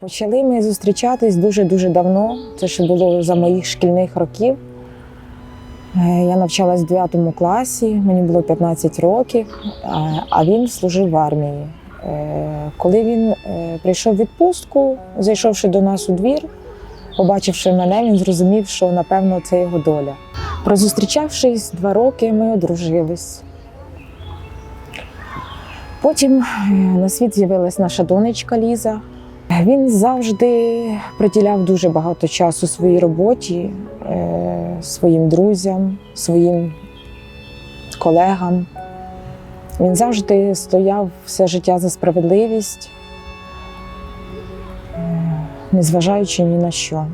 Почали ми зустрічатись дуже-дуже давно. Це ще було за моїх шкільних років. Е, Я навчалась в 9 класі, мені було 15 років, а- він служив в армії. Е, Коли він е, прийшов в відпустку, зайшовши до нас у двір, побачивши мене, він зрозумів, що напевно це його доля. Прозустрічавшись два роки, ми одружились. Потім на світ з'явилась наша донечка Ліза. Він завжди приділяв дуже багато часу своїй роботі, е, своїм друзям, своїм колегам. Він завжди стояв все життя за справедливість, е, незважаючи ні на що.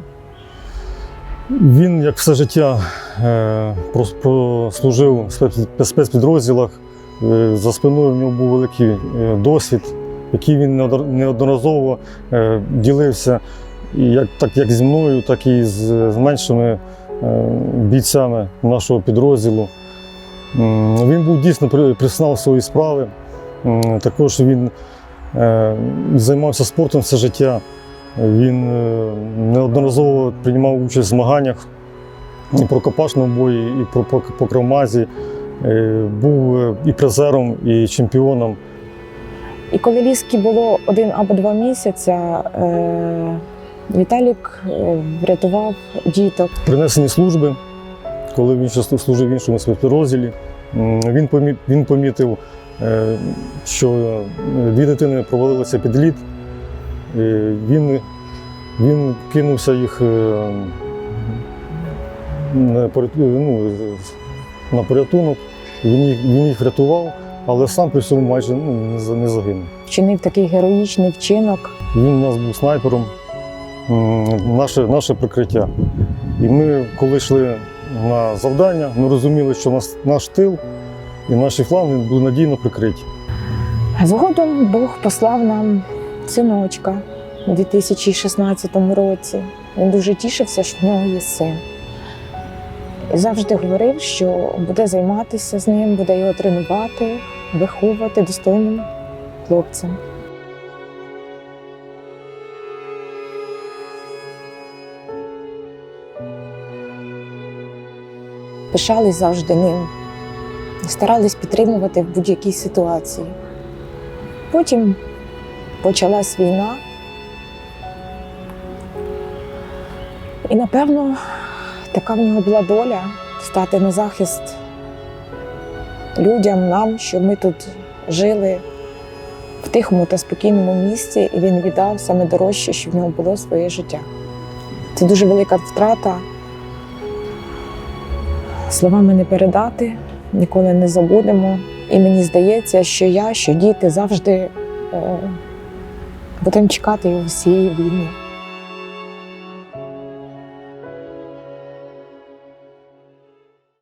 Він, як все життя, е, прослужив в спецпідрозділах. За спиною в нього був великий досвід, який він неодноразово е, ділився як, так як зі мною, так і з, з меншими е, бійцями нашого підрозділу. Він був дійсно при- професіонал своєї справи. Також він е, займався спортом все життя. Він неодноразово приймав участь в змаганнях і про копашному бої, і про по. Е, Був і призером, і чемпіоном. І коли Ліскі було один або два місяця, е, Віталік е, врятував діток. Принесені служби, коли він служив в іншому спецпідрозділі, він, помі- він помітив, е, що дві дитини провалилися під лід. Він, він кинувся їх на ну, на порятунок, він їх врятував, але сам при цьому майже ну, не загинув. Вчинив такий героїчний вчинок. Він у нас був снайпером, наше, наше прикриття. І ми, коли йшли на завдання, ми розуміли, що нас, наш тил і наші фланги були надійно прикриті. Згодом Бог послав нам синочка у 2016 році. Він дуже тішився, що в нього є син. І завжди говорив, що буде займатися з ним, буде його тренувати, виховувати достойним хлопцем. Пишались завжди ним, старались підтримувати в будь-якій ситуації. Потім почалась війна. І напевно така в нього була доля стати на захист людям, нам, щоб ми тут жили в тихому та спокійному місці, і він віддав саме дорожче, що в нього було своє життя. Це дуже велика втрата. Словами не передати, ніколи не забудемо. І мені здається, що я, що діти завжди е, будемо чекати його всієї війни.